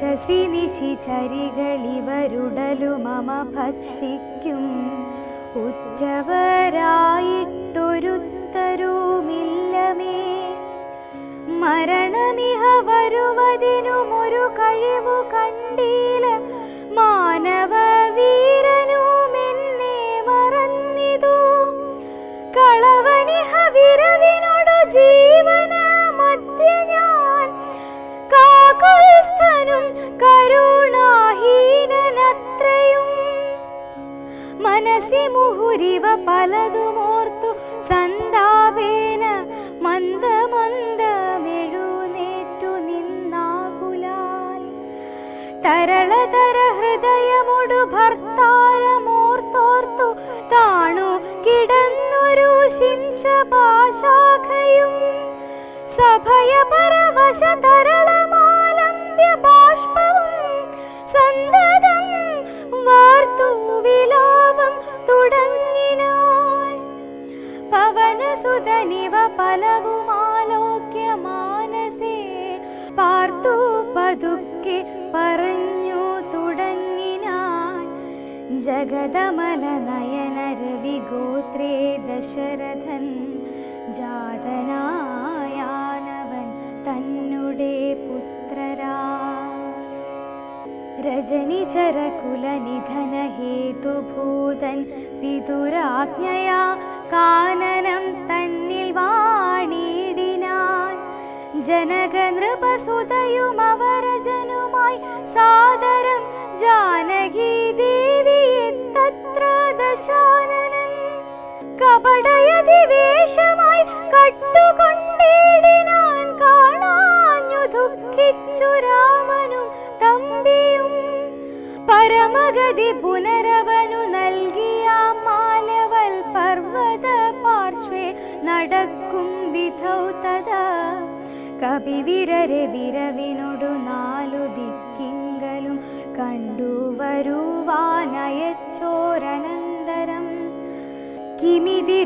ഉഷസി നിശിചരികളിവരുടലു മമ ഭക്ഷിക്കും. ഉറ്റവരായിട്ടൊരുത്തരുമില്ലമേ. മരണമിഹ വരുവതിനുമൊരു കഴിവു കണ്ടീല കരുണാഹീനനത്രയും. മനസ്സി മുഹുരിവ പലതുമോർത്തു സന്താപേന മന്ദമന്ദമെഴുന്നേറ്റു നിന്നാകുലാൽ തരളതര ഹൃദയമൊടു ഭർത്താരമോർത്തോർത്തു താണു കിടന്നൊരു ശിംശപാശാഖയും. സഭയ പരവശ തരളമാലംബ്യ ബാഷ്പവും വിലാപം തുടങ്ങിനാൾ. പവനസുതനിവ പലവുമാലോക്യ മാനസേ പാർത്തു പതുക്കെ പറഞ്ഞു തുടങ്ങിനാൻ ജഗതമല നയന രവി ഗോത്രേ ദശരഥൻ ജാതനായാനവൻ തന്നുടെ പുത്രരാ. രജനിചരകുലനിധന ഹേതുഭൂതൻ വിതുരാജ്ഞയാ കാനനം തന്നിൽ വാണിടിനാൻ. ജനക നൃപസുതയും സാദരം ജാനകി ദേവിയെ തത്ര ദശാനനൻ കപടയതി വേഷമായി കട്ടുകൊണ്ടിടിനാൻ കാണാഞ്ഞു ദുഃഖിച്ചു രാമനും തമ്പിയും പരമഗതി പുനരവനു നൽകിയ മാലവൽ പർവത പാർശ്വേ നടക്കും വിധൗ തഥാ. കപിവിരരെ വിരവിനൊടു നാലു ദിക്കിങ്കലും കണ്ടുവരുവാനയച്ചോരനന്തരം കിമിതി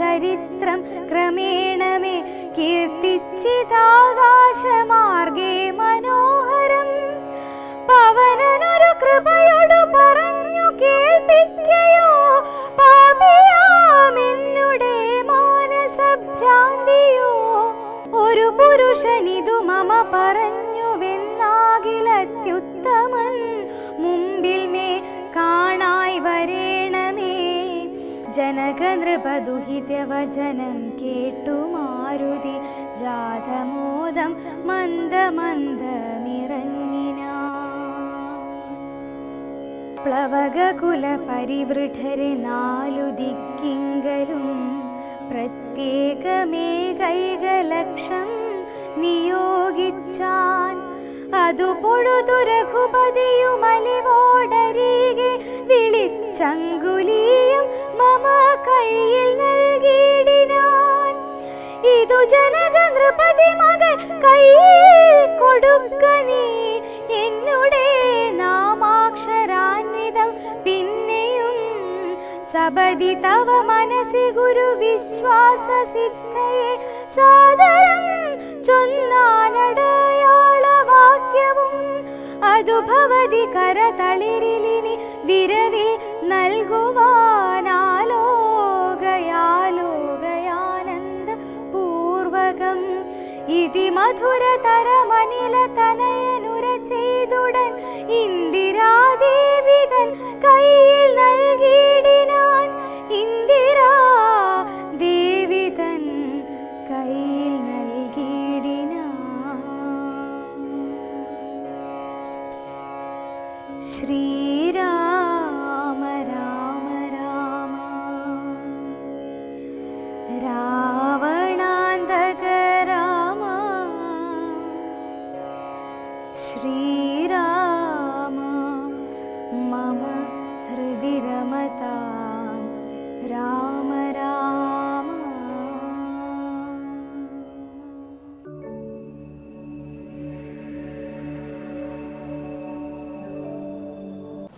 ചരിത്രം ക്രമേണ മേ കീർത്തിച്ചിതാകാശമാർഗേ മനോഹരം പവനനൊരു കൃപയോടു പറഞ്ഞു കേൾപ്പിക്കയോ? പാപിയാമെന്നുടെ ഒരു മേ കാണായി കേട്ടു മാരുതി ജാതമോദം മന്ദമന്ദ പ്ലവകകുല പരിവൃഢരെ നാലു ദിക്കിങ്കലും പ്രത്യേകമേ കൈകലക്ഷം നിയോഗിച്ചാൻ. അതു പൊഴുതു രഘുപതിയുമലിവോടരികെ വിളിച്ചങ്കുലിയും മമ കയ്യിൽ നൽകിയിടിനാൻ. ഇതു ജനക നൃപതി മകൾ കയ്യിൽ കൊടുക്ക നീ എന്നുടെ സബതി തവ മനസി ഗുരു വിശ്വാസ സിദ്ധയെ സാദരം ചൊന്നാനടയാളവാക്യവും അതു ഭവതി കരതളിരിലിനി വിരവിൽ നൽകുവാനാലോകയാലോകയാനന്ദ പൂർവകം ഇതി മധുരതരമനില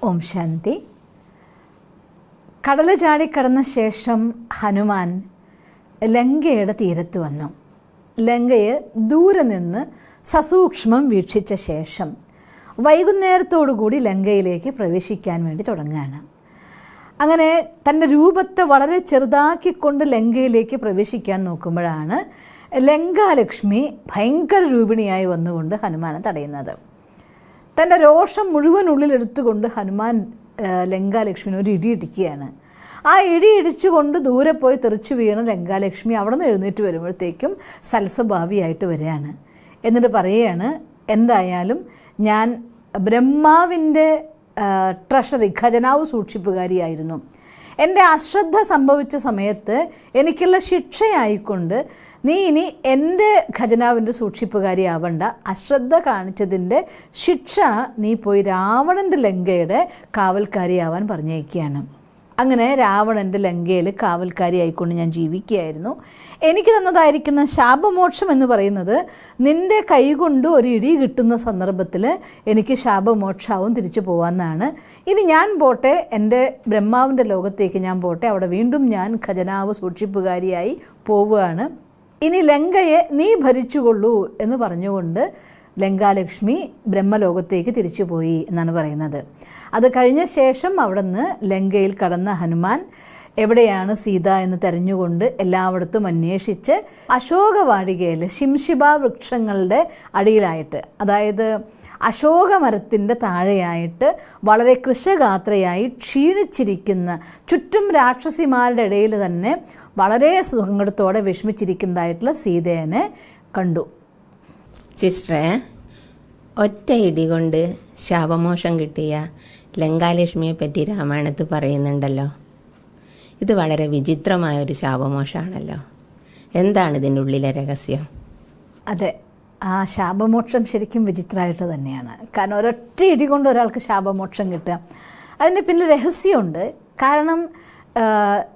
ഓം ശാന്തി. കടല ചാടി കടന്ന ശേഷം ഹനുമാൻ ലങ്കയുടെ തീരത്ത് വന്നു. ലങ്കയെ ദൂരെ നിന്ന് സസൂക്ഷ്മം വീക്ഷിച്ച ശേഷം വൈകുന്നേരത്തോടുകൂടി ലങ്കയിലേക്ക് പ്രവേശിക്കാൻ വേണ്ടി തുടങ്ങുകയാണ്. അങ്ങനെ തന്റെ രൂപത്തെ വളരെ ചെറുതാക്കിക്കൊണ്ട് ലങ്കയിലേക്ക് പ്രവേശിക്കാൻ നോക്കുമ്പോഴാണ് ലങ്കാലക്ഷ്മി ഭയങ്കര രൂപിണിയായി വന്നുകൊണ്ട് ഹനുമാനെ തടയുന്നത്. തന്റെ രോഷം മുഴുവൻ ഉള്ളിലെടുത്തുകൊണ്ട് ഹനുമാൻ ലങ്കാലക്ഷ്മിന് ഒരു ഇടി ഇടിക്കുകയാണ്. ആ ഇടി ഇടിച്ചുകൊണ്ട് ദൂരെ പോയി തെറിച്ചു വീണ ലങ്കാലക്ഷ്മി അവിടെ നിന്ന് എഴുന്നേറ്റ് വരുമ്പോഴത്തേക്കും സൽസ്വഭാവിയായിട്ട് വരികയാണ്. എന്നിട്ട് പറയുകയാണ് എന്തായാലും ഞാൻ ബ്രഹ്മാവിന്റെ ട്രഷറി ഖജനാവ് സൂക്ഷിപ്പുകാരിയായിരുന്നു. എന്റെ അശ്രദ്ധ സംഭവിച്ച സമയത്ത് എനിക്കുള്ള ശിക്ഷയായിക്കൊണ്ട് നീ ഇനി എന്റെ ഖജനാവിന്റെ സൂക്ഷിപ്പുകാരിയാവണ്ട. അശ്രദ്ധ കാണിച്ചതിന്റെ ശിക്ഷ നീ പോയി രാവണന്റെ ലങ്കയുടെ കാവൽക്കാരിയാവാൻ പറഞ്ഞേക്കുകയാണ് അങ്ങനെ രാവണന്റെ ലങ്കയിൽ കാവൽക്കാരിയായിക്കൊണ്ട് ഞാൻ ജീവിക്കുകയായിരുന്നു. എനിക്ക് തന്നതായിരിക്കുന്ന ശാപമോക്ഷം എന്ന് പറയുന്നത് നിന്റെ കൈകൊണ്ട് ഒരു ഇടി കിട്ടുന്ന സന്ദർഭത്തിൽ എനിക്ക് ശാപമോക്ഷാവും തിരിച്ചു പോകാമെന്നാണ് ഇനി ഞാൻ പോട്ടെ എന്റെ ബ്രഹ്മാവിന്റെ ലോകത്തേക്ക് ഞാൻ പോട്ടെ അവിടെ വീണ്ടും ഞാൻ ഖജനാവ് സൂക്ഷിപ്പുകാരിയായി പോവുകയാണ്. ഇനി ലങ്കയെ നീ ഭരിച്ചുകൊള്ളൂ എന്ന് പറഞ്ഞുകൊണ്ട് ലങ്കാലക്ഷ്മി ബ്രഹ്മലോകത്തേക്ക് തിരിച്ചുപോയി എന്നാണ് പറയുന്നത്. അത് കഴിഞ്ഞ ശേഷം അവിടുന്ന് ലങ്കയിൽ കടന്ന ഹനുമാൻ എവിടെയാണ് സീത എന്ന് തെരഞ്ഞുകൊണ്ട് എല്ലായിടത്തും അന്വേഷിച്ച് അശോകവാടികയിൽ ശിംശിബ വൃക്ഷങ്ങളുടെ അടിയിലായിട്ട് അതായത് അശോക മരത്തിന്റെ താഴെയായിട്ട് വളരെ കൃഷഗാത്രയായി ക്ഷീണിച്ചിരിക്കുന്ന ചുറ്റും രാക്ഷസിമാരുടെ ഇടയിൽ തന്നെ വളരെ സുഖങ്ങളത്തോടെ വിഷമിച്ചിരിക്കുന്നതായിട്ടുള്ള സീതേനെ കണ്ടു. സിസ്റ്ററെ ഒറ്റ ഇടി കൊണ്ട് ശാപമോഷം കിട്ടിയ ലങ്കാലക്ഷ്മിയെ പറ്റി രാമായണത്ത് പറയുന്നുണ്ടല്ലോ. ഇത് വളരെ വിചിത്രമായ ഒരു ശാപമോഷമാണല്ലോ എന്താണ് ഇതിന്റെ ഉള്ളിലെ രഹസ്യം? അതെ. ആ ശാപമോക്ഷം ശരിക്കും വിചിത്രമായിട്ട് തന്നെയാണ്. കാരണം ഒരൊറ്റ ഇടി കൊണ്ട് ഒരാൾക്ക് ശാപമോക്ഷം കിട്ടുക. അതിന്റെ പിന്നിൽ രഹസ്യമുണ്ട്. കാരണം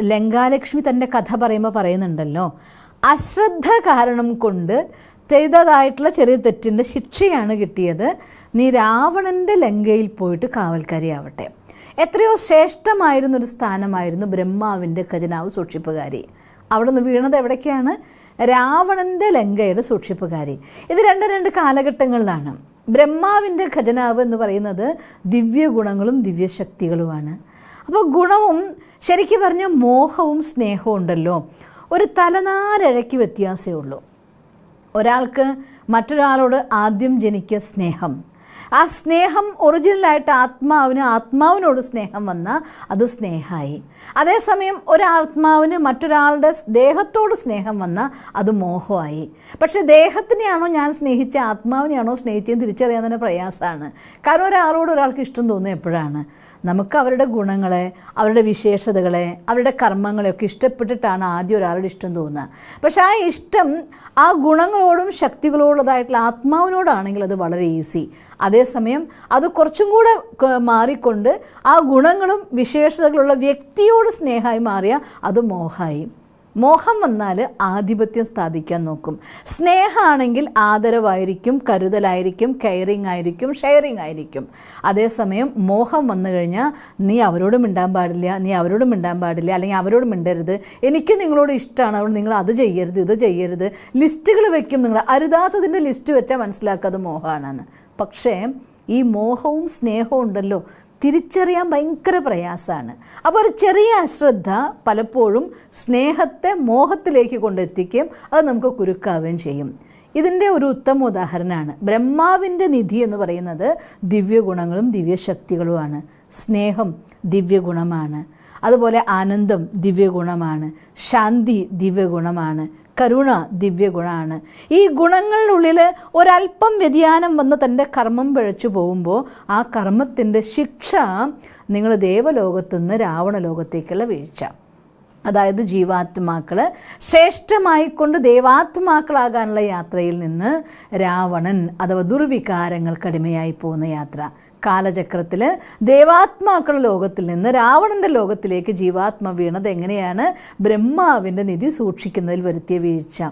ലങ്കാലക്ഷ്മി തന്റെ കഥ പറയുമ്പോൾ പറയുന്നുണ്ടല്ലോ അശ്രദ്ധ കാരണം കൊണ്ട് ചെയ്തതായിട്ടുള്ള ചെറിയ തെറ്റിന്റെ ശിക്ഷയാണ് കിട്ടിയത്. നീ രാവണന്റെ ലങ്കയിൽ പോയിട്ട് കാവൽക്കാരിയാവട്ടെ. എത്രയോ ശ്രേഷ്ഠമായിരുന്നൊരു സ്ഥാനമായിരുന്നു ബ്രഹ്മാവിന്റെ ഖജനാവ് സൂക്ഷിപ്പുകാരി. അവിടെ നിന്ന് വീണത് എവിടേക്കാണ്? രാവണന്റെ ലങ്കയുടെ സൂക്ഷിപ്പുകാരി. ഇത് രണ്ട് രണ്ട് കാലഘട്ടങ്ങളിലാണ്. ബ്രഹ്മാവിന്റെ ഖജനാവ് എന്ന് പറയുന്നത് ദിവ്യഗുണങ്ങളും ദിവ്യശക്തികളുമാണ്. അപ്പോൾ ഗുണവും ശരിക്കും പറഞ്ഞ മോഹവും സ്നേഹവും ഉണ്ടല്ലോ. ഒരു തലനാരഴയ്ക്ക് വ്യത്യാസമേ ഉള്ളൂ. ഒരാൾക്ക് മറ്റൊരാളോട് ആദ്യം ജനിക്കുക സ്നേഹം. ആ സ്നേഹം ഒറിജിനലായിട്ട് ആത്മാവിന് ആത്മാവിനോട് സ്നേഹം വന്നാൽ അത് സ്നേഹമായി അതേസമയം ഒരാത്മാവിന് മറ്റൊരാളുടെ ദേഹത്തോട് സ്നേഹം വന്നാൽ അത് മോഹമായി. പക്ഷെ ദേഹത്തിനെയാണോ ഞാൻ സ്നേഹിച്ച ആത്മാവിനെയാണോ സ്നേഹിച്ചതെന്ന് തിരിച്ചറിയാൻ തന്നെ പ്രയാസമാണ്. കാരണം ഒരാളോട് ഒരാൾക്ക് ഇഷ്ടം തോന്നുന്നത് എപ്പോഴാണ്? നമുക്ക് അവരുടെ ഗുണങ്ങളെ അവരുടെ വിശേഷതകളെ അവരുടെ കർമ്മങ്ങളെയൊക്കെ ഇഷ്ടപ്പെട്ടിട്ടാണ് ആദ്യം ഒരാളുടെ ഇഷ്ടം തോന്നുക. പക്ഷേ ആ ഇഷ്ടം ആ ഗുണങ്ങളോടും ശക്തികളോടുള്ളതായിട്ടുള്ള ആത്മാവിനോടാണെങ്കിൽ അത് വളരെ ഈസി. അതേസമയം അത് കുറച്ചും കൂടെ മാറിക്കൊണ്ട് ആ ഗുണങ്ങളും വിശേഷതകളുള്ള വ്യക്തിയോട് സ്നേഹമായി മാറിയ അത് മോഹമായി. മോഹം വന്നാൽ ആധിപത്യം സ്ഥാപിക്കാൻ നോക്കും. സ്നേഹമാണെങ്കിൽ ആദരവായിരിക്കും കരുതലായിരിക്കും കെയറിങ് ആയിരിക്കും ഷെയറിങ് ആയിരിക്കും. അതേസമയം മോഹം വന്നു കഴിഞ്ഞാൽ നീ അവരോട് മിണ്ടാൻ പാടില്ല നീ അവരോട് മിണ്ടാൻ പാടില്ല അല്ലെങ്കിൽ അവരോട് മിണ്ടരുത്. എനിക്ക് നിങ്ങളോട് ഇഷ്ടമാണ് അതുകൊണ്ട് നിങ്ങൾ അത് ചെയ്യരുത് ഇത് ചെയ്യരുത്. ലിസ്റ്റുകൾ വെക്കും നിങ്ങൾ. അരുതാത്തതിന്റെ ലിസ്റ്റ് വെച്ചാൽ മനസ്സിലാക്കാതെ മോഹമാണെന്ന്. പക്ഷേ ഈ മോഹവും സ്നേഹവും ഉണ്ടല്ലോ. തിരിച്ചറിയാൻ ഭയങ്കര പ്രയാസമാണ്. അപ്പോൾ ഒരു ചെറിയ അശ്രദ്ധ പലപ്പോഴും സ്നേഹത്തെ മോഹത്തിലേക്ക് കൊണ്ടെത്തിക്കുകയും അത് നമുക്ക് കുരുക്കാവുകയും ചെയ്യും. ഇതിന്റെ ഒരു ഉത്തമ ഉദാഹരണമാണ്. ബ്രഹ്മാവിന്റെ നിധി എന്ന് പറയുന്നത് ദിവ്യഗുണങ്ങളും ദിവ്യശക്തികളുമാണ്. സ്നേഹം ദിവ്യഗുണമാണ്. അതുപോലെ ആനന്ദം ദിവ്യഗുണമാണ്. ശാന്തി ദിവ്യഗുണമാണ്. കരുണ ദിവ്യഗുണമാണ് ഈ ഗുണങ്ങളിലുള്ളിൽ ഒരല്പം വ്യതിയാനം വന്ന് തന്റെ കർമ്മം പിഴച്ചു പോകുമ്പോൾ ആ കർമ്മത്തിന്റെ ശിക്ഷ നിങ്ങൾ ദേവലോകത്തു നിന്ന് രാവണ ലോകത്തേക്കുള്ള വീഴ്ച. അതായത് ജീവാത്മാക്കൾ ശ്രേഷ്ഠമായിക്കൊണ്ട് ദേവാത്മാക്കളാകാനുള്ള യാത്രയിൽ നിന്ന് രാവണൻ അഥവാ ദുർവികാരങ്ങൾക്കടിമയായി പോകുന്ന യാത്ര. കാലചക്രത്തിൽ ദേവാത്മാക്കളുടെ ലോകത്തിൽ നിന്ന് രാവണന്റെ ലോകത്തിലേക്ക് ജീവാത്മ വീണത് എങ്ങനെയാണ്? ബ്രഹ്മാവിന്റെ നിധി സൂക്ഷിക്കുന്നതിൽ വരുത്തിയ വീഴ്ച.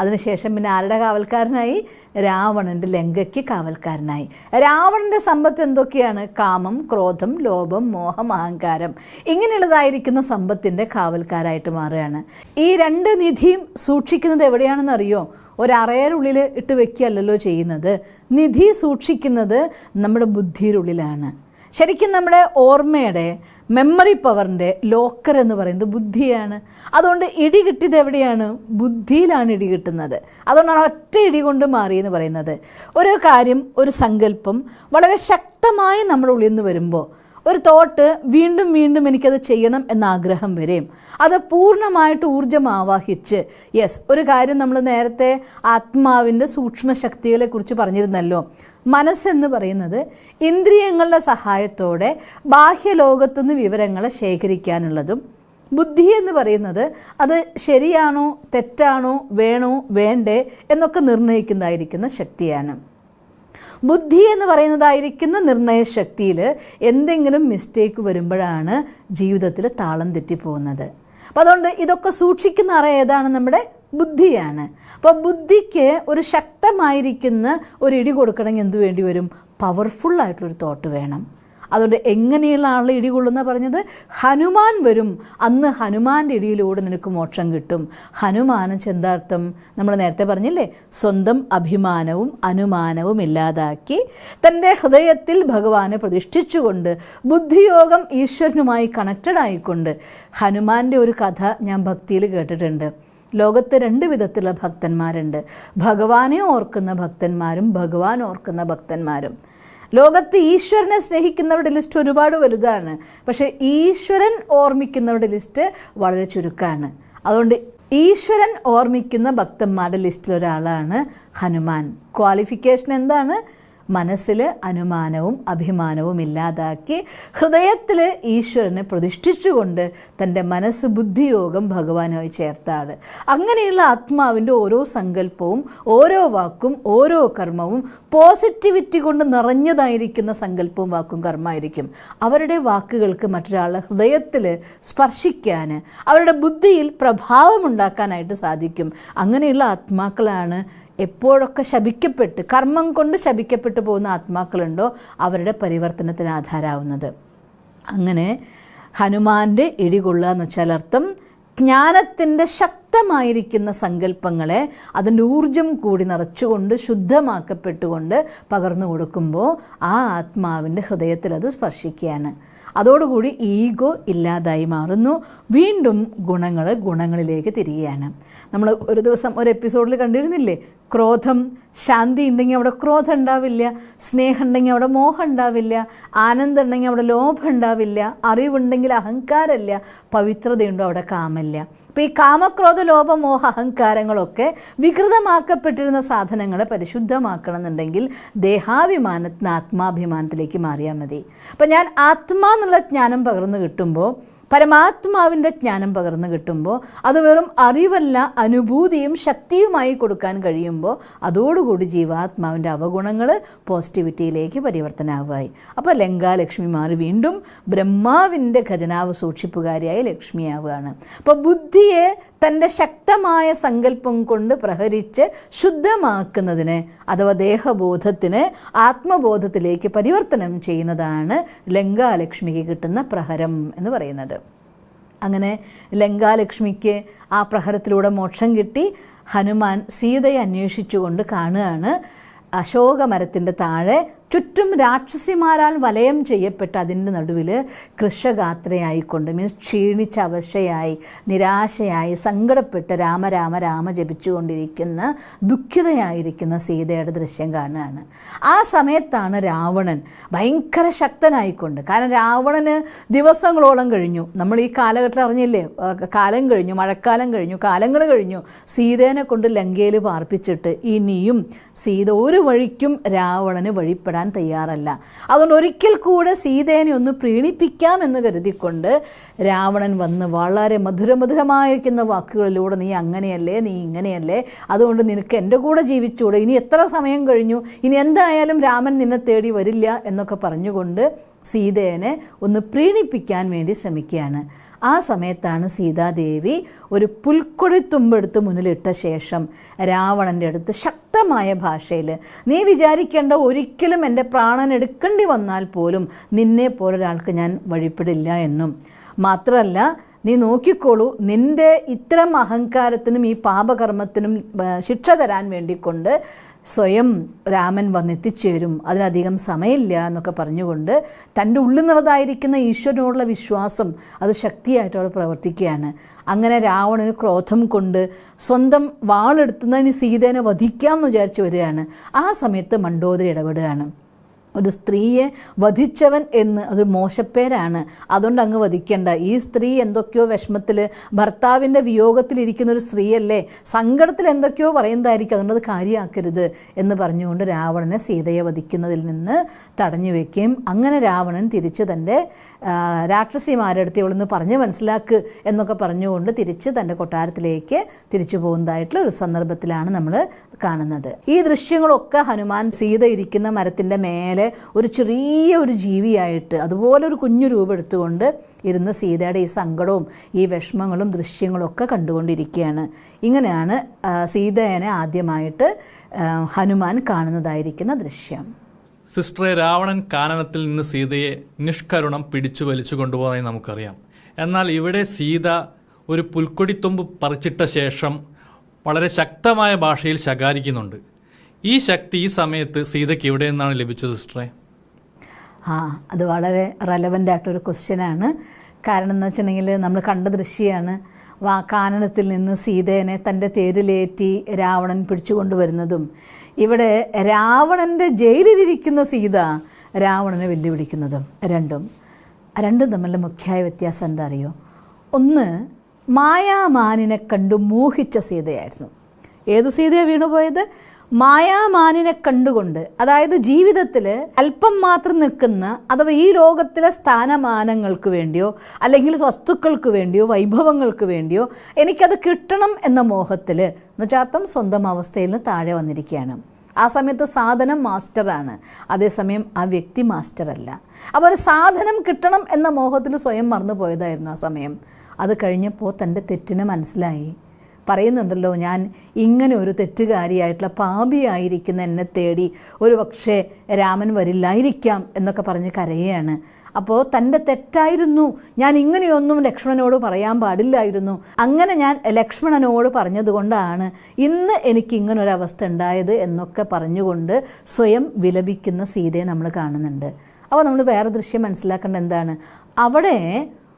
അതിനുശേഷം പിന്നെ ആരുടെ കാവൽക്കാരനായി? രാവണന്റെ ലങ്കയ്ക്ക് കാവൽക്കാരനായി. രാവണന്റെ സമ്പത്ത് എന്തൊക്കെയാണ്? കാമം ക്രോധം ലോഭം മോഹം അഹങ്കാരം. ഇങ്ങനെയുള്ളതായിരിക്കുന്ന സമ്പത്തിന്റെ കാവൽക്കാരായിട്ട് മാറുകയാണ്. ഈ രണ്ട് നിധിയും സൂക്ഷിക്കുന്നത് എവിടെയാണെന്ന് അറിയോ ഒരറയറുള്ളിൽ ഇട്ട് വെക്കുകയല്ലല്ലോ ചെയ്യുന്നത്. നിധി സൂക്ഷിക്കുന്നത് നമ്മുടെ ബുദ്ധിയുടെ ശരിക്കും നമ്മുടെ ഓർമ്മയുടെ മെമ്മറി പവറിന്റെ ലോക്കർ എന്ന് പറയുന്നത് ബുദ്ധിയാണ്. അതുകൊണ്ട് ഇടി കിട്ടിയത് എവിടെയാണ്? ബുദ്ധിയിലാണ് ഇടി കിട്ടുന്നത്. അതുകൊണ്ടാണ് ഒറ്റ ഇടി കൊണ്ട് മാറി എന്ന് പറയുന്നത്. ഒരു കാര്യം ഒരു സങ്കല്പം വളരെ ശക്തമായി നമ്മുടെ ഉള്ളിൽ നിന്ന് വരുമ്പോൾ ഒരു തോട്ട് വീണ്ടും വീണ്ടും എനിക്കത് ചെയ്യണം എന്ന ആഗ്രഹം വരെയും. അത് പൂർണമായിട്ട് ഊർജം ആവാഹിച്ച്. യെസ് ഒരു കാര്യം നമ്മൾ നേരത്തെ ആത്മാവിന്റെ സൂക്ഷ്മ ശക്തികളെ കുറിച്ച് പറഞ്ഞിരുന്നല്ലോ. മനസ്സെന്ന് പറയുന്നത് ഇന്ദ്രിയങ്ങളുടെ സഹായത്തോടെ ബാഹ്യലോകത്തുനിന്ന് വിവരങ്ങളെ ശേഖരിക്കാനുള്ളതും. ബുദ്ധി എന്ന് പറയുന്നത് അത് ശരിയാണോ തെറ്റാണോ വേണോ വേണ്ടേ എന്നൊക്കെ നിർണയിക്കുന്നതായിരിക്കുന്ന ശക്തിയാണ്. ബുദ്ധി എന്ന് പറയുന്നതായിരിക്കുന്ന നിർണയശക്തിയിൽ എന്തെങ്കിലും മിസ്റ്റേക്ക് വരുമ്പോഴാണ് ജീവിതത്തിൽ താളം തെറ്റിപ്പോകുന്നത്. അപ്പോൾ അതുകൊണ്ട് ഇതൊക്കെ സൂക്ഷിക്കുന്ന അറ ഏതാണ്? നമ്മുടെ ബുദ്ധിയാണ്. അപ്പോൾ ബുദ്ധിക്ക് ഒരു ശക്തമായിരിക്കുന്ന ഒരു ഇടി കൊടുക്കണമെങ്കിൽ എന്തു വേണ്ടി വരും? പവർഫുള്ളായിട്ടൊരു തോട്ട് വേണം. അതുകൊണ്ട് എങ്ങനെയുള്ള ആളെ ഇടികൊള്ളുന്ന പറഞ്ഞത്? ഹനുമാൻ വരും. അന്ന് ഹനുമാന്റെ ഇടിയിലൂടെ നിനക്ക് മോക്ഷം കിട്ടും. ഹനുമാന ചെന്താർത്ഥം നമ്മൾ നേരത്തെ പറഞ്ഞില്ലേ? സ്വന്തം അഭിമാനവും അനുമാനവും ഇല്ലാതാക്കി തന്റെ ഹൃദയത്തിൽ ഭഗവാനെ പ്രതിഷ്ഠിച്ചുകൊണ്ട് ബുദ്ധിയോഗം ഈശ്വരനുമായി കണക്റ്റഡ് ആയിക്കൊണ്ട് ഹനുമാന്റെ ഒരു കഥ ഞാൻ ഭക്തിയിൽ കേട്ടിട്ടുണ്ട്. ലോകത്ത് രണ്ട് വിധത്തിലുള്ള ഭക്തന്മാരുണ്ട്. ഭഗവാനെ ഓർക്കുന്ന ഭക്തന്മാരും ഭഗവാൻ ഓർക്കുന്ന ഭക്തന്മാരും. ലോകത്ത് ഈശ്വരനെ സ്നേഹിക്കുന്നവരുടെ ലിസ്റ്റ് ഒരുപാട് വലുതാണ്. പക്ഷേ ഈശ്വരൻ ഓർമ്മിക്കുന്നവരുടെ ലിസ്റ്റ് വളരെ ചുരുക്കമാണ് അതുകൊണ്ട് ഈശ്വരൻ ഓർമ്മിക്കുന്ന ഭക്തന്മാരുടെ ലിസ്റ്റിൽ ഒരാളാണ് ഹനുമാൻ. ക്വാളിഫിക്കേഷൻ എന്താണ്? മനസ്സിൽ അനുമാനവും അഭിമാനവും ഇല്ലാതാക്കി ഹൃദയത്തിൽ ഈശ്വരനെ പ്രതിഷ്ഠിച്ചുകൊണ്ട് തന്റെ മനസ്സ് ബുദ്ധിയോഗം ഭഗവാനുമായി ചേർത്താണ്. അങ്ങനെയുള്ള ആത്മാവിന്റെ ഓരോ സങ്കല്പവും ഓരോ വാക്കും ഓരോ കർമ്മവും പോസിറ്റിവിറ്റി കൊണ്ട് നിറഞ്ഞതായിരിക്കുന്ന സങ്കല്പവും വാക്കും കർമ്മമായിരിക്കും. അവരുടെ വാക്കുകൾക്ക് മറ്റൊരാളുടെ ഹൃദയത്തിൽ സ്പർശിക്കാൻ അവരുടെ ബുദ്ധിയിൽ പ്രഭാവമുണ്ടാക്കാനായിട്ട് സാധിക്കും. അങ്ങനെയുള്ള ആത്മാക്കളാണ് എപ്പോഴൊക്കെ ശപിക്കപ്പെട്ട് കർമ്മം കൊണ്ട് ശപിക്കപ്പെട്ടു പോകുന്ന ആത്മാക്കളുണ്ടോ അവരുടെ പരിവർത്തനത്തിന് ആധാരാവുന്നത്. അങ്ങനെ ഹനുമാന്റെ ഇടികൊള്ളുക എന്ന് വെച്ചാൽ അർത്ഥം ജ്ഞാനത്തിന്റെ ശക്തമായിരിക്കുന്ന സങ്കല്പങ്ങളെ അതിന്റെ ഊർജം കൂടി നിറച്ചുകൊണ്ട് ശുദ്ധമാക്കപ്പെട്ടുകൊണ്ട് പകർന്നു കൊടുക്കുമ്പോൾ ആ ആത്മാവിന്റെ ഹൃദയത്തിൽ അത് സ്പർശിക്കുകയാണ്. അതോടുകൂടി ഈഗോ ഇല്ലാതായി മാറുന്നു. വീണ്ടും ഗുണങ്ങൾ ഗുണങ്ങളിലേക്ക് തിരികെയാണ് നമ്മൾ ഒരു ദിവസം ഒരു എപ്പിസോഡിൽ കണ്ടിരുന്നില്ലേ? ക്രോധം ശാന്തി ഉണ്ടെങ്കിൽ അവിടെ ക്രോധം ഉണ്ടാവില്ല സ്നേഹം ഉണ്ടെങ്കിൽ അവിടെ മോഹം ഉണ്ടാവില്ല ആനന്ദം ഉണ്ടെങ്കിൽ അവിടെ ലോഭം ഉണ്ടാവില്ല അറിവുണ്ടെങ്കിൽ അഹങ്കാരമില്ല പവിത്രതയുണ്ടോ അവിടെ കാമല്ല അപ്പോൾ ഈ കാമക്രോധ ലോഭ മോഹ അഹങ്കാരങ്ങളൊക്കെ വികൃതമാക്കപ്പെട്ടിരുന്ന സാധനങ്ങളെ പരിശുദ്ധമാക്കണം എന്നുണ്ടെങ്കിൽ ദേഹാഭിമാനത്തിന് ആത്മാഭിമാനത്തിലേക്ക് മാറിയാൽ മതി. അപ്പം ഞാൻ ആത്മാ എന്നുള്ള ജ്ഞാനം പകർന്നു കിട്ടുമ്പോൾ പരമാത്മാവിന്റെ ജ്ഞാനം പകർന്നു കിട്ടുമ്പോൾ അത് വെറും അറിവല്ല അനുഭൂതിയും ശക്തിയുമായി കൊടുക്കാൻ കഴിയുമ്പോൾ അതോടുകൂടി ജീവാത്മാവിന്റെ അവഗുണങ്ങൾ പോസിറ്റിവിറ്റിയിലേക്ക് പരിവർത്തനാവുകയായി. അപ്പോൾ ലങ്കാലക്ഷ്മി മാറി വീണ്ടും ബ്രഹ്മാവിന്റെ ഖജനാവ് സൂക്ഷിപ്പുകാരിയായി ലക്ഷ്മിയാവുകയാണ്. അപ്പോൾ ബുദ്ധിയെ തന്റെ ശക്തമായ സങ്കല്പം കൊണ്ട് പ്രഹരിച്ച് ശുദ്ധമാക്കുന്നതിന് അഥവാ ദേഹബോധത്തിന് ആത്മബോധത്തിലേക്ക് പരിവർത്തനം ചെയ്യുന്നതാണ് ലങ്കാലക്ഷ്മിക്ക് കിട്ടുന്ന പ്രഹരം എന്ന് പറയുന്നത്. അങ്ങനെ ലങ്കാലക്ഷ്മിക്ക് ആ പ്രഹരത്തിലൂടെ മോക്ഷം കിട്ടി ഹനുമാൻ സീതയെ അന്വേഷിച്ചുകൊണ്ട് കാണുകയാണ് അശോകമരത്തിന്റെ താഴെ ചുറ്റും രാക്ഷസിമാരാൽ വലയം ചെയ്യപ്പെട്ട അതിന്റെ നടുവിൽ കൃഷഗാത്രയായിക്കൊണ്ട് മീൻസ് ക്ഷീണിച്ച അവശയായി നിരാശയായി സങ്കടപ്പെട്ട് രാമ രാമ രാമ ജപിച്ചുകൊണ്ടിരിക്കുന്ന ദുഃഖിതയായിരിക്കുന്ന സീതയുടെ ദൃശ്യം കാണുകയാണ്. ആ സമയത്താണ് രാവണൻ ഭയങ്കര ശക്തനായിക്കൊണ്ട് കാരണം രാവണന് ദിവസങ്ങളോളം കഴിഞ്ഞു. നമ്മൾ ഈ കാലഘട്ടം അറിഞ്ഞില്ലേ? കാലം കഴിഞ്ഞു മഴക്കാലം കഴിഞ്ഞു കാലങ്ങൾ കഴിഞ്ഞു. സീതേനെ കൊണ്ട് ലങ്കയിൽ പാർപ്പിച്ചിട്ട് ഇനിയും സീത ഒരു വഴിക്കും രാവണന് വഴിപ്പെടാൻ തയ്യാറല്ല. അതുകൊണ്ട് ഒരിക്കൽ കൂടെ സീതേനെ ഒന്ന് പ്രീണിപ്പിക്കാം എന്ന് കരുതിക്കൊണ്ട് രാവണൻ വന്ന് വളരെ മധുരമധുരമായിരിക്കുന്ന വാക്കുകളിലൂടെ നീ അങ്ങനെയല്ലേ നീ ഇങ്ങനെയല്ലേ? അതുകൊണ്ട് നിനക്ക് എന്റെ കൂടെ ജീവിച്ചുകൂടെ ഇനി എത്ര സമയം കഴിഞ്ഞു? ഇനി എന്തായാലും രാമൻ നിന്നെ തേടി വരില്ല എന്നൊക്കെ പറഞ്ഞുകൊണ്ട് സീതേനെ ഒന്ന് പ്രീണിപ്പിക്കാൻ വേണ്ടി ശ്രമിക്കുകയാണ്. ആ സമയത്താണ് സീതാദേവി ഒരു പുൽക്കൊടിത്തുമ്പെടുത്ത് മുന്നിലിട്ട ശേഷം രാവണന്റെ അടുത്ത് ശക്തമായ ഭാഷയിൽ നീ വിചാരിക്കേണ്ട ഒരിക്കലും എന്റെ പ്രാണൻ എടുക്കേണ്ടി വന്നാൽ പോലും നിന്നെ പോലൊരാൾക്ക് ഞാൻ വഴിപ്പെടില്ല എന്നും. മാത്രമല്ല നീ നോക്കിക്കോളൂ നിന്റെ ഇത്തരം അഹങ്കാരത്തിനും ഈ പാപകർമ്മത്തിനും ശിക്ഷ തരാൻ വേണ്ടിക്കൊണ്ട് സ്വയം രാമൻ വന്നെത്തിച്ചേരും. അതിനധികം സമയമില്ല എന്നൊക്കെ പറഞ്ഞുകൊണ്ട് തന്റെ ഉള്ളിൽ നിറതായിരിക്കുന്ന ഈശ്വരനോടുള്ള വിശ്വാസം അത് ശക്തിയായിട്ട് അവിടെ പ്രവർത്തിക്കുകയാണ്. അങ്ങനെ രാവണന് ക്രോധം കൊണ്ട് സ്വന്തം വാളെടുത്തുന്നതിന് സീതേനെ വധിക്കാമെന്ന് വിചാരിച്ചു വരികയാണ്. ആ സമയത്ത് മണ്ടോദരി ഇടപെടുകയാണ്. ഒരു സ്ത്രീയെ വധിച്ചവൻ എന്ന്. അതൊരു മോശപ്പേരാണ്. അതുകൊണ്ട് അങ്ങ് വധിക്കേണ്ട. ഈ സ്ത്രീ എന്തൊക്കെയോ വിഷമത്തിൽ ഭർത്താവിന്റെ വിയോഗത്തിലിരിക്കുന്ന ഒരു സ്ത്രീയല്ലേ? സങ്കടത്തിൽ എന്തൊക്കെയോ പറയുന്നതായിരിക്കും. അതുകൊണ്ട് അത് കാര്യമാക്കരുത് എന്ന് പറഞ്ഞുകൊണ്ട് രാവണനെ സീതയെ വധിക്കുന്നതിൽ നിന്ന് തടഞ്ഞു വയ്ക്കുകയും അങ്ങനെ രാവണൻ തിരിച്ച് തന്റെ ആ, രാക്ഷസിമാരുടെ അടുത്ത് ഇവിടുന്ന് പറഞ്ഞ് മനസ്സിലാക്ക് എന്നൊക്കെ പറഞ്ഞുകൊണ്ട് തിരിച്ച് തന്റെ കൊട്ടാരത്തിലേക്ക് തിരിച്ചു പോകുന്നതായിട്ടുള്ള ഒരു സന്ദർഭത്തിലാണ് നമ്മൾ കാണുന്നത്. ഈ ദൃശ്യങ്ങളൊക്കെ ഹനുമാൻ സീത ഇരിക്കുന്ന മരത്തിന്റെ മേലെ ഒരു ചെറിയ ഒരു ജീവിയായിട്ട് അതുപോലെ ഒരു കുഞ്ഞു രൂപം എടുത്തുകൊണ്ട് ഇരുന്ന് സീതയുടെ ഈ സങ്കടവും ഈ വിഷമങ്ങളും ദൃശ്യങ്ങളൊക്കെ കണ്ടുകൊണ്ടിരിക്കുകയാണ്. ഇങ്ങനെയാണ് സീതേനെ ആദ്യമായിട്ട് ഹനുമാൻ കാണുന്നതായിരിക്കുന്ന ദൃശ്യം. സിസ്റ്ററെ രാവണൻ കാനനത്തിൽ നിന്ന് സീതയെ നിഷ്കരുണം പിടിച്ചു വലിച്ചു കൊണ്ടുപോകുന്നതായി നമുക്കറിയാം. എന്നാൽ ഇവിടെ സീത ഒരു പുൽക്കൊടിത്തുമ്പ് പറിച്ചിട്ട ശേഷം വളരെ ശക്തമായ ഭാഷയിൽ ശകാരിക്കുന്നുണ്ട്. ഈ ശക്തി ഈ സമയത്ത് സീതയ്ക്ക് എവിടെ നിന്നാണ് ലഭിച്ചത് സിസ്റ്ററെ? ആ അത് വളരെ റെലവന്റ് ആയിട്ടൊരു ക്വസ്റ്റ്യനാണ് കാരണം എന്ന് വെച്ചിട്ടുണ്ടെങ്കിൽ നമ്മൾ കണ്ട ദൃശ്യമാണ് വാ കാനനത്തിൽ നിന്ന് സീതേനെ തന്റെ തേരിലേറ്റി രാവണൻ പിടിച്ചു കൊണ്ടുവരുന്നതും. ഇവിടെ രാവണന്റെ ജയിലിലിരിക്കുന്ന സീത രാവണനെ വെല്ലുവിളിക്കുന്നതും. രണ്ടും രണ്ടും തമ്മിലുള്ള മുഖ്യമായ വ്യത്യാസം എന്താ അറിയോ? ഒന്ന് മായാമാനിനെ കണ്ടു മോഹിച്ച സീതയായിരുന്നു. ഏത് സീതയാണ് വീണുപോയത്? മായാമാനിനെ കണ്ടുകൊണ്ട് അതായത് ജീവിതത്തിൽ അല്പം മാത്രം നിൽക്കുന്ന അഥവാ ഈ ലോകത്തിലെ സ്ഥാനമാനങ്ങൾക്ക് വേണ്ടിയോ അല്ലെങ്കിൽ വസ്തുക്കൾക്ക് വേണ്ടിയോ വൈഭവങ്ങൾക്ക് വേണ്ടിയോ എനിക്കത് കിട്ടണം എന്ന മോഹത്തിൽ എന്നുവെച്ചാർത്ഥം സ്വന്തം അവസ്ഥയിൽ നിന്ന് താഴെ വന്നിരിക്കുകയാണ്. ആ സമയത്ത് സാധനം മാസ്റ്ററാണ്. അതേസമയം ആ വ്യക്തി മാസ്റ്ററല്ല. അപ്പോൾ ഒരു സാധനം കിട്ടണം എന്ന മോഹത്തിൽ സ്വയം മറന്നു പോയതായിരുന്നു ആ സമയം. അത് കഴിഞ്ഞപ്പോൾ തന്റെ തെറ്റിനെ മനസ്സിലായി. പറയുന്നുണ്ടല്ലോ ഞാൻ ഇങ്ങനെ ഒരു തെറ്റുകാരിയായിട്ടുള്ള പാപിയായിരിക്കുന്ന എന്നെ തേടി ഒരു പക്ഷേ രാമൻ വരില്ലായിരിക്കാം എന്നൊക്കെ പറഞ്ഞ് കരയുകയാണ് അപ്പോൾ തന്റെ തെറ്റായിരുന്നു. ഞാൻ ഇങ്ങനെയൊന്നും ലക്ഷ്മണനോട് പറയാൻ പാടില്ലായിരുന്നു. അങ്ങനെ ഞാൻ ലക്ഷ്മണനോട് പറഞ്ഞതുകൊണ്ടാണ് ഇന്ന് എനിക്ക് ഇങ്ങനൊരവസ്ഥ ഉണ്ടായത് എന്നൊക്കെ പറഞ്ഞുകൊണ്ട് സ്വയം വിലപിക്കുന്ന സീതയെ നമ്മൾ കാണുന്നുണ്ട്. അപ്പോൾ നമ്മൾ വേറെ ദൃശ്യം മനസ്സിലാക്കേണ്ട എന്താണ്? അവിടെ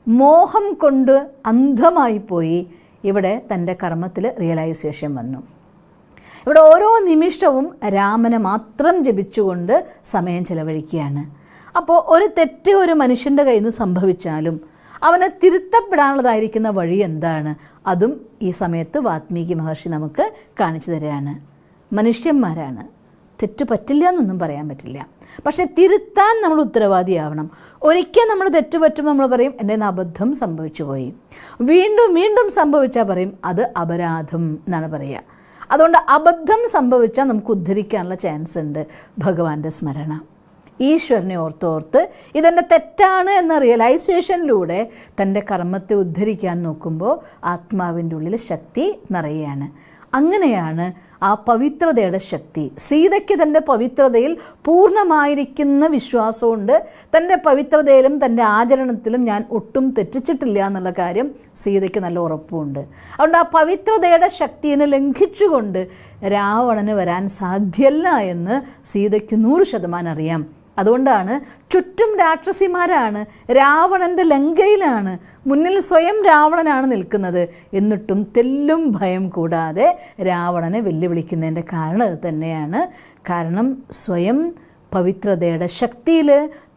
മോഹം കൊണ്ട് അന്ധമായി പോയി ഇവിടെ തന്റെ കർമ്മത്തിൽ റിയലൈസേഷൻ വന്നു. ഇവിടെ ഓരോ നിമിഷവും രാമനെ മാത്രം ജപിച്ചുകൊണ്ട് സമയം ചെലവഴിക്കുകയാണ്. അപ്പോൾ ഒരു തെറ്റ് ഒരു മനുഷ്യന്റെ കയ്യിൽ നിന്ന് സംഭവിച്ചാലും അവനെ തിരുത്തപ്പെടാനുള്ളതായിരിക്കുന്ന വഴി എന്താണ്? അതും ഈ സമയത്ത് വാത്മീകി മഹർഷി നമുക്ക് കാണിച്ചു തരികയാണ്. മനുഷ്യന്മാരാണ്. തെറ്റ് പറ്റില്ല എന്നൊന്നും പറയാൻ പറ്റില്ല. പക്ഷെ തിരുത്താൻ നമ്മൾ ഉത്തരവാദിയാവണം. ഒരിക്കൽ നമ്മൾ തെറ്റ് പറ്റുമ്പോൾ നമ്മൾ പറയും എന്റെ അബദ്ധം സംഭവിച്ചു പോയി. വീണ്ടും വീണ്ടും സംഭവിച്ചാൽ പറയും അത് അപരാധം എന്നാണ് പറയുക. അതുകൊണ്ട് അബദ്ധം സംഭവിച്ചാൽ നമുക്ക് ഉദ്ധരിക്കാനുള്ള ചാൻസ് ഉണ്ട്. ഭഗവാന്റെ സ്മരണ. ഈശ്വരനെ ഓർത്തോർത്ത് ഇതെന്റെ തെറ്റാണ് എന്ന റിയലൈസേഷനിലൂടെ തന്റെ കർമ്മത്തെ ഉദ്ധരിക്കാൻ നോക്കുമ്പോൾ ആത്മാവിന്റെ ഉള്ളിൽ ശക്തി നിറയുകയാണ്. അങ്ങനെയാണ് ആ പവിത്രതയുടെ ശക്തി. സീതയ്ക്ക് തന്റെ പവിത്രതയിൽ പൂർണമായിരിക്കുന്ന വിശ്വാസമുണ്ട്. തന്റെ പവിത്രതയിലും തന്റെ ആചരണത്തിലും ഞാൻ ഒട്ടും തെറ്റിച്ചിട്ടില്ല എന്നുള്ള കാര്യം സീതയ്ക്ക് നല്ല ഉറപ്പുമുണ്ട് അതുകൊണ്ട് ആ പവിത്രതയുടെ ശക്തിയെ ലംഘിച്ചുകൊണ്ട് രാവണന് വരാൻ സാധ്യല്ല എന്ന് സീതയ്ക്ക് നൂറ് ശതമാനം അറിയാം. അതുകൊണ്ടാണ് ചുറ്റും രാക്ഷസിമാരാണ് രാവണന്റെ ലങ്കയിലാണ് മുന്നിൽ സ്വയം രാവണനാണ് നിൽക്കുന്നത്. എന്നിട്ടും തെല്ലും ഭയം കൂടാതെ രാവണനെ വെല്ലുവിളിക്കുന്നതിന്റെ കാരണം തന്നെയാണ്. കാരണം സ്വയം പവിത്രതയുടെ ശക്തിയിൽ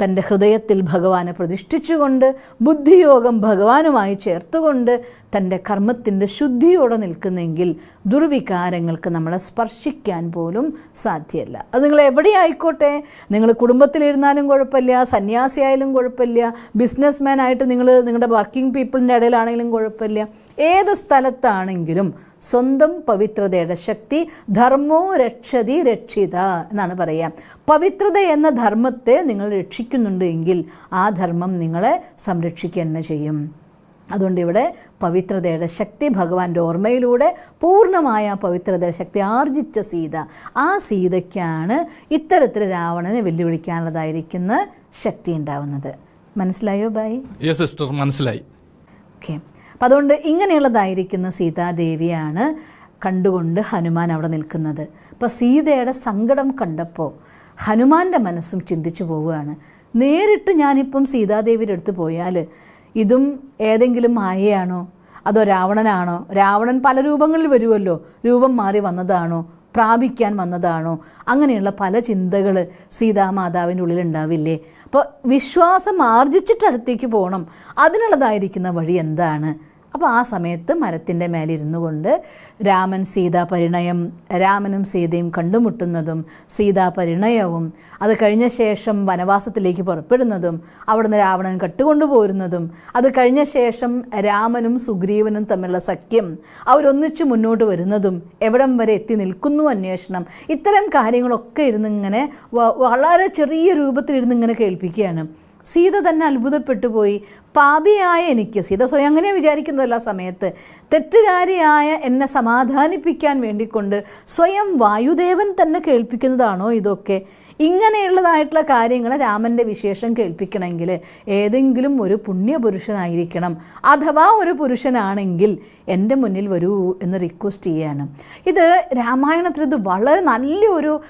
തന്റെ ഹൃദയത്തിൽ ഭഗവാനെ പ്രതിഷ്ഠിച്ചുകൊണ്ട് ബുദ്ധിയോഗം ഭഗവാനുമായി ചേർത്തുകൊണ്ട് തന്റെ കർമ്മത്തിന്റെ ശുദ്ധിയോടെ നിൽക്കുന്നെങ്കിൽ ദുർവികാരങ്ങൾക്ക് നമ്മളെ സ്പർശിക്കാൻ പോലും സാധ്യമല്ല അത് നിങ്ങൾ എവിടെയായിക്കോട്ടെ? നിങ്ങൾ കുടുംബത്തിലിരുന്നാലും കുഴപ്പമില്ല സന്യാസിയായാലും കുഴപ്പമില്ല ബിസിനസ് ആയിട്ട് നിങ്ങൾ നിങ്ങളുടെ വർക്കിംഗ് പീപ്പിളിന്റെ ഇടയിലാണെങ്കിലും കുഴപ്പമില്ല. ഏത് സ്ഥലത്താണെങ്കിലും സ്വന്തം പവിത്രതയുടെ ശക്തി ധർമ്മോ രക്ഷതി രക്ഷിത എന്നാണ് പറയുക. പവിത്രത എന്ന ധർമ്മത്തെ നിങ്ങൾ രക്ഷിക്കുന്നുണ്ട് എങ്കിൽ ആ ധർമ്മം നിങ്ങളെ സംരക്ഷിക്കുക തന്നെ ചെയ്യും. അതുകൊണ്ട് ഇവിടെ പവിത്രതയുടെ ശക്തി ഭഗവാന്റെ ഓർമ്മയിലൂടെ പൂർണമായ പവിത്രതയുടെ ശക്തി ആർജിച്ച സീത. ആ സീതയ്ക്കാണ് ഇത്തരത്തിൽ രാവണനെ വെല്ലുവിളിക്കാനുള്ളതായിരിക്കുന്ന ശക്തി ഉണ്ടാവുന്നത്. മനസ്സിലായോ ബായി? സിസ്റ്റർ മനസ്സിലായി. ഓക്കെ അപ്പം അതുകൊണ്ട് ഇങ്ങനെയുള്ളതായിരിക്കുന്ന സീതാദേവിയാണ് കണ്ടുകൊണ്ട് ഹനുമാൻ അവിടെ നിൽക്കുന്നത്. അപ്പോൾ സീതയുടെ സങ്കടം കണ്ടപ്പോൾ ഹനുമാന്റെ മനസ്സും ചിന്തിച്ചു പോവുകയാണ്. നേരിട്ട് ഞാനിപ്പം സീതാദേവിയുടെ അടുത്ത് പോയാൽ ഇതും ഏതെങ്കിലും മായയാണോ? അതോ രാവണനാണോ? രാവണൻ പല രൂപങ്ങളിൽ വരുമല്ലോ രൂപം മാറി വന്നതാണോ? പ്രാപിക്കാൻ വന്നതാണോ? അങ്ങനെയുള്ള പല ചിന്തകൾ സീതാമാതാവിന്റെ ഉള്ളിൽ ഉണ്ടാവില്ലേ അപ്പോൾ വിശ്വാസം ആർജിച്ചിട്ട് അടുത്തേക്ക് പോകണം അതിനുള്ളതായിരിക്കുന്ന വഴി എന്താണ്? അപ്പോൾ ആ സമയത്ത് മരത്തിന്റെ മേലിരുന്നു കൊണ്ട് രാമൻ സീതാ പരിണയം രാമനും സീതയും കണ്ടുമുട്ടുന്നതും സീതാ പരിണയവും അത് കഴിഞ്ഞ ശേഷം വനവാസത്തിലേക്ക് പുറപ്പെടുന്നതും അവിടുന്ന് രാവണൻ കട്ടുകൊണ്ടുപോരുന്നതും അത് കഴിഞ്ഞ ശേഷം രാമനും സുഗ്രീവനും തമ്മിലുള്ള സഖ്യം അവരൊന്നിച്ചു മുന്നോട്ട് വരുന്നതും എവിടം വരെ എത്തി നിൽക്കുന്നു അന്വേഷണം ഇത്തരം കാര്യങ്ങളൊക്കെ ഇരുന്നിങ്ങനെ വളരെ ചെറിയ രൂപത്തിലിരുന്ന് ഇങ്ങനെ കേൾപ്പിക്കുകയാണ്. സീത തന്നെ അത്ഭുതപ്പെട്ടു പോയി. പാപിയായ എനിക്ക് സീത സ്വയം അങ്ങനെ വിചാരിക്കുന്നതല്ല സമയത്ത്. തെറ്റുകാരിയായ എന്നെ സമാധാനിപ്പിക്കാൻ വേണ്ടിക്കൊണ്ട് സ്വയം വായുദേവൻ തന്നെ കേൾപ്പിക്കുന്നതാണോ ഇതൊക്കെ? ഇങ്ങനെയുള്ളതായിട്ടുള്ള കാര്യങ്ങൾ രാമന്റെ വിശേഷം കേൾപ്പിക്കണമെങ്കിൽ ഏതെങ്കിലും ഒരു പുണ്യപുരുഷനായിരിക്കണം. അഥവാ ഒരു പുരുഷനാണെങ്കിൽ എന്റെ മുന്നിൽ വരൂ എന്ന് റിക്വസ്റ്റ് ചെയ്യാണ്. ഇത് രാമായണത്തിൽ ഇത് വളരെ നല്ലൊരു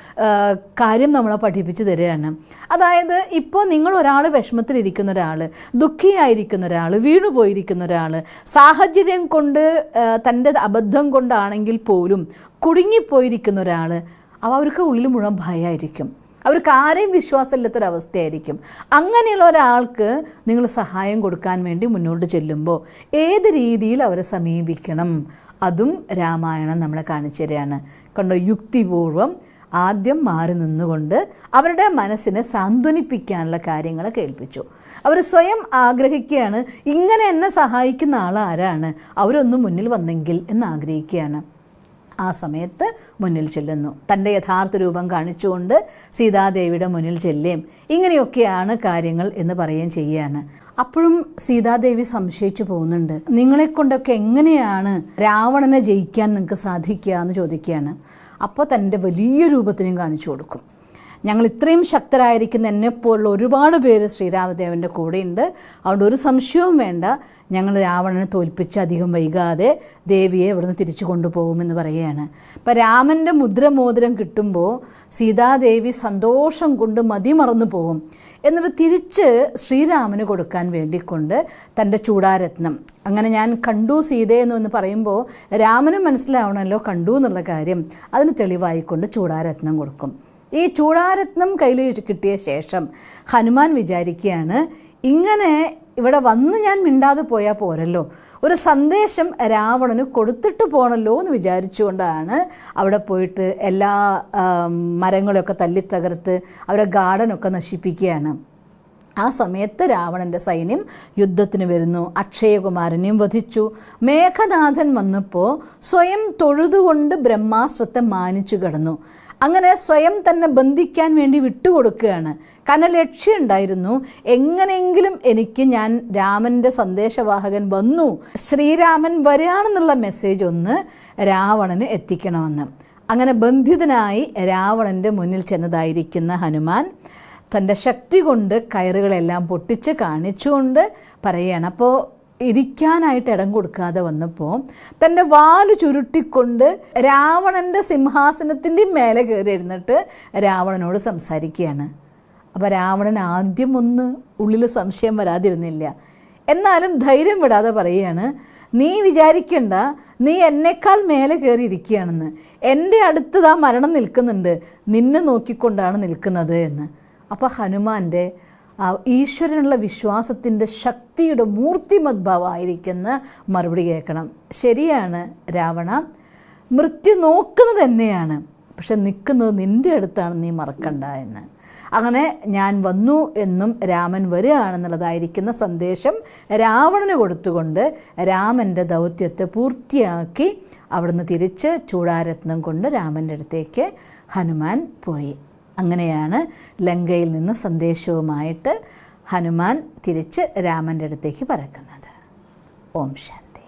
കാര്യം നമ്മളെ പഠിപ്പിച്ചു തരികയാണ്. അതായത് ഇപ്പോൾ നിങ്ങൾ ഒരാൾ വിഷമത്തിലിരിക്കുന്ന ഒരാൾ ദുഃഖിയായിരിക്കുന്ന ഒരാൾ വീണുപോയിരിക്കുന്ന ഒരാൾ സാഹചര്യം കൊണ്ട് തന്റെ അബദ്ധം കൊണ്ടാണെങ്കിൽ പോലും കുടുങ്ങിപ്പോയിരിക്കുന്ന ഒരാൾ അവ അവർക്ക് ഉള്ളിൽ മുഴുവൻ ഭയമായിരിക്കും അവർക്ക് ആരെയും വിശ്വാസമില്ലാത്തൊരവസ്ഥയായിരിക്കും. അങ്ങനെയുള്ള ഒരാൾക്ക് നിങ്ങൾ സഹായം കൊടുക്കാൻ വേണ്ടി മുന്നോട്ട് ചെല്ലുമ്പോൾ ഏത് രീതിയിൽ അവരെ സമീപിക്കണം? അതും രാമായണം നമ്മളെ കാണിച്ചു തരികയാണ്. കണ്ടോ യുക്തിപൂർവം ആദ്യം മാറി നിന്നുകൊണ്ട് അവരുടെ മനസ്സിനെ സാന്ത്വനിപ്പിക്കാനുള്ള കാര്യങ്ങൾ കേൾപ്പിച്ചു. അവർ സ്വയം ആഗ്രഹിക്കുകയാണ് ഇങ്ങനെ എന്നെ സഹായിക്കുന്ന ആൾ ആരാണ് അവരൊന്ന് മുന്നിൽ വന്നെങ്കിൽ എന്ന് ആഗ്രഹിക്കുകയാണ്. ആ സമയത്ത് മുന്നിൽ ചെല്ലുന്നു. തന്റെ യഥാർത്ഥ രൂപം കാണിച്ചുകൊണ്ട് സീതാദേവിയുടെ മുന്നിൽ ചെല്ലുകയും ഇങ്ങനെയൊക്കെയാണ് കാര്യങ്ങൾ എന്ന് പറയുകയും ചെയ്യുകയാണ്. അപ്പോഴും സീതാദേവി സംശയിച്ചു പോകുന്നുണ്ട്. നിങ്ങളെ കൊണ്ടൊക്കെ എങ്ങനെയാണ് രാവണനെ ജയിക്കാൻ നിങ്ങൾക്ക് സാധിക്കുക എന്ന് ചോദിക്കുകയാണ്. അപ്പോൾ തന്റെ വലിയ രൂപത്തിനും കാണിച്ചു കൊടുക്കും. ഞങ്ങൾ ഇത്രയും ശക്തരായിരിക്കുന്ന എന്നെപ്പോലുള്ള ഒരുപാട് പേര് ശ്രീരാമദേവന്റെ കൂടെയുണ്ട്. അതുകൊണ്ട് ഒരു സംശയവും വേണ്ട. ഞങ്ങൾ രാവണനെ തോൽപ്പിച്ച് അധികം വൈകാതെ ദേവിയെ ഇവിടുന്ന് തിരിച്ചു കൊണ്ടുപോകുമെന്ന് പറയുകയാണ്. അപ്പം രാമന്റെ മുദ്രമോതിരം കിട്ടുമ്പോൾ സീതാദേവി സന്തോഷം കൊണ്ട് മതിമറന്നു പോകും. എന്നിട്ട് തിരിച്ച് ശ്രീരാമന് കൊടുക്കാൻ വേണ്ടിക്കൊണ്ട് തന്റെ ചൂടാരത്നം. അങ്ങനെ ഞാൻ കണ്ടു സീതയെന്ന് എന്ന് പറയുമ്പോൾ രാമന് മനസ്സിലാവണമല്ലോ കണ്ടു എന്നുള്ള കാര്യം. അതിന് തെളിവായിക്കൊണ്ട് ചൂടാരത്നം കൊടുക്കും. ഈ ചൂടാരത്നം കയ്യിൽ കിട്ടിയ ശേഷം ഹനുമാൻ വിചാരിക്കുകയാണ് ഇങ്ങനെ ഇവിടെ വന്ന് ഞാൻ മിണ്ടാതെ പോയാൽ പോരല്ലോ. ഒരു സന്ദേശം രാവണന് കൊടുത്തിട്ട് പോകണല്ലോ എന്ന് വിചാരിച്ചുകൊണ്ടാണ് അവിടെ പോയിട്ട് എല്ലാ മരങ്ങളെയൊക്കെ തല്ലിത്തകർത്ത് അവരെ ഗാർഡനൊക്കെ നശിപ്പിക്കുകയാണ്. ആ സമയത്ത് രാവണന്റെ സൈന്യം യുദ്ധത്തിന് വരുന്നു. അക്ഷയകുമാരനെയും വധിച്ചു. മേഘനാഥൻ വന്നപ്പോൾ സ്വയം തൊഴുതുകൊണ്ട് ബ്രഹ്മാസ്ത്രത്തെ മാനിച്ചു കിടന്നു. അങ്ങനെ സ്വയം തന്നെ ബന്ധിക്കാൻ വേണ്ടി വിട്ടുകൊടുക്കുകയാണ്. കാരണം ലക്ഷ്യമുണ്ടായിരുന്നു എങ്ങനെയെങ്കിലും എനിക്ക് ഞാൻ രാമന്റെ സന്ദേശവാഹകൻ വന്നു ശ്രീരാമൻ വരികയാണെന്നുള്ള മെസ്സേജ് ഒന്ന് രാവണന് എത്തിക്കണമെന്ന്. അങ്ങനെ ബന്ധിതനായി രാവണന്റെ മുന്നിൽ ചെന്നതായിരിക്കുന്ന ഹനുമാൻ തന്റെ ശക്തി കൊണ്ട് കയറുകളെല്ലാം പൊട്ടിച്ച് കാണിച്ചുകൊണ്ട് പറയുകയാണ് അപ്പോൾ ഇരിക്കാനായിട്ട് ഇടം കൊടുക്കാതെ വന്നപ്പോൾ തന്റെ വാൽ ചുരുട്ടിക്കൊണ്ട് രാവണന്റെ സിംഹാസനത്തിന്റെ മേലെ കയറി ഇരുന്നിട്ട് രാവണനോട് സംസാരിക്കുകയാണ്. അപ്പോൾ രാവണൻ ആദ്യം ഒന്ന് ഉള്ളിൽ സംശയം വരാതിരുന്നില്ല. എന്നാലും ധൈര്യം വിടാതെ പറയുകയാണ് നീ വിചാരിക്കണ്ട നീ എന്നേക്കാൾ മേലെ കയറി ഇരിക്കുകയാണെന്ന്. എന്റെ അടുത്തതാ മരണം നിൽക്കുന്നുണ്ട്. നിന്നെ നോക്കിക്കൊണ്ടാണ് നിൽക്കുന്നത് എന്ന്. അപ്പോൾ ഹനുമാന്റെ ഈശ്വരനുള്ള വിശ്വാസത്തിന്റെ ശക്തിയുടെ മൂർത്തിമദ്ഭാവമായിരിക്കുന്ന മറുപടി കേൾക്കണം. ശരിയാണ് രാവണ. മൃത്യു നോക്കുന്നത് തന്നെയാണ്. പക്ഷെ നിൽക്കുന്നത് നിന്റെ അടുത്താണ് നീ മറക്കണ്ട എന്ന്. അങ്ങനെ ഞാൻ വന്നു എന്നും രാമൻ വരികയാണെന്നുള്ളതായിരിക്കുന്ന സന്ദേശം രാവണന് കൊടുത്തുകൊണ്ട് രാമന്റെ ദൗത്യത്തെ പൂർത്തിയാക്കി അവിടുന്ന് തിരിച്ച് ചൂടാരത്നം കൊണ്ട് രാമന്റെ അടുത്തേക്ക് ഹനുമാൻ പോയി. അങ്ങനെയാണ് ലങ്കയിൽ നിന്ന് സന്ദേശവുമായിട്ട് ഹനുമാൻ തിരിച്ച് രാമന്റെ അടുത്തേക്ക് പറക്കുന്നത്. ഓം ശാന്തി.